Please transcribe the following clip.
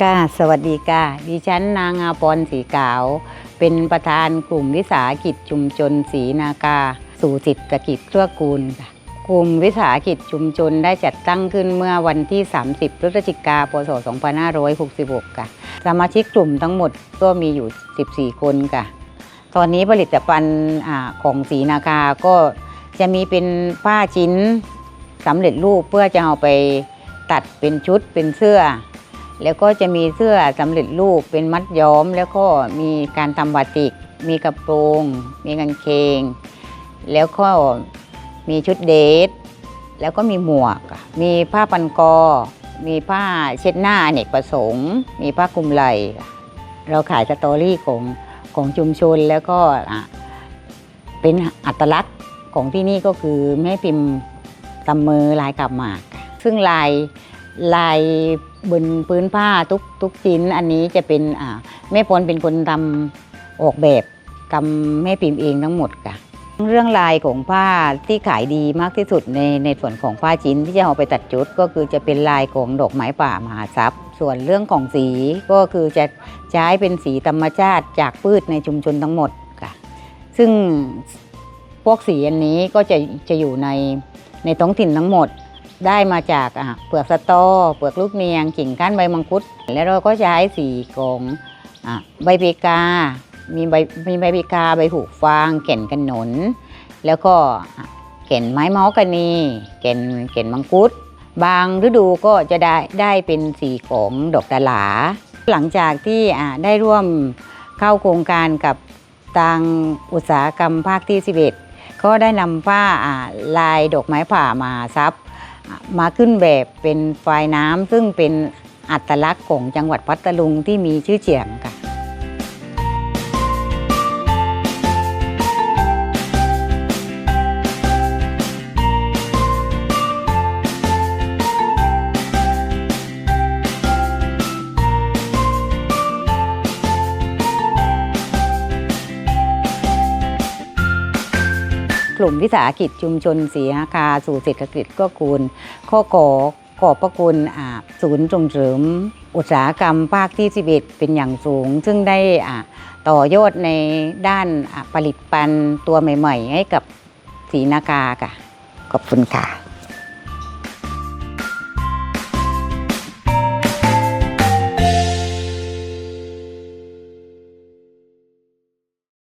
ค่ะสวัสดีค่ะดิฉันนางอาปรสีขาว เป็นประธานกลุ่มวิสาหกิจชุมชนศรีนากา สู่จิตกิจเครือกูลค่ะกลุ่มวิสาหกิจชุมชนได้จัดตั้งขึ้นเมื่อวันที่ 30 พฤศจิกาพศ 2566 ค่ะ สมาชิกกลุ่มทั้งหมดก็มีอยู่ 14 คนค่ะ ตอนนี้ผลิตภัณฑ์ของศรีนาคาก็จะมีเป็นผ้าชิ้นสำเร็จรูปเพื่อจะเอาไปตัดเป็นชุดเป็นเสื้อ แล้วก็จะมีเสื้อสำเร็จรูปเป็นมัดย้อม แล้วก็มีการทำบาติก มีกระโปรง มีกางเกง แล้วก็มีชุดเดท แล้วก็มีหมวก มีผ้าปันกอ มีผ้าเช็ดหน้าอเนกประสงค์ มีผ้าคลุมไหล่เราขายสตอรี่ของของชุมชนแล้วก็เป็นอัตลักษณ์ของที่นี่ก็คือแม่พิมพ์ตำมือลายกับหมาก ซึ่งลายลาย บนพื้นผ้าทุกทุกชิ้นอันนี้จะเป็นแม่พลเป็นคนทำออกแบบกำแม่พิมพ์เองทั้งหมดค่ะ เรื่องลายของผ้าที่ขายดีมากที่สุดในในส่วนของผ้าชิ้นที่จะเอาไปตัดจุด ก็คือจะเป็นลายของดอกไม้ป่ามหาทรัพย์ ส่วนเรื่องของสีก็คือจะใช้เป็นสีธรรมชาติจากพืชในชุมชนทั้งหมดค่ะ ซึ่งพวกสีอันนี้ก็จะจะอยู่ในในท้องถิ่นทั้งหมด ได้มาจากเปลือกสตอ เปลือกลูกเนียงกิ่งก้านใบมังคุด แล้วเราก็ใช้สีของอใบเบกา มีใบมีใบเบกาใบหูกฟางแก่นขนน แล้วก็แก่นไม้เมาส์กะนีแก่นแก่นมังคุด บางฤดูก็จะได้ได้เป็นสีของดอกดาหลา หลังจากที่ได้ร่วมเข้าโครงการกับทางอุตสาหกรรมภาคที่ 11 ก็ได้นำผ้าลายดอกไม้ผ่ามาซับ มาขึ้นแบบเป็นไฟล์น้ำซึ่งเป็นอัตลักษณ์ของจังหวัดพัทลุงที่มีชื่อเสียงค่ะ ลุ่มวิสาหกิจชุมชนศรีหาคาสู่เศรษฐกิจก็คูณข้อขอขอบพระคุณศูนย์ส่งเสริม อุตสาหกรรมภาคที่ 11 เป็นอย่างสูง ซึ่งได้ต่อยอดในด้านผลิตภัณฑ์ตัวใหม่ ๆ ให้กับศรีนาคาค่ะขอบคุณค่ะ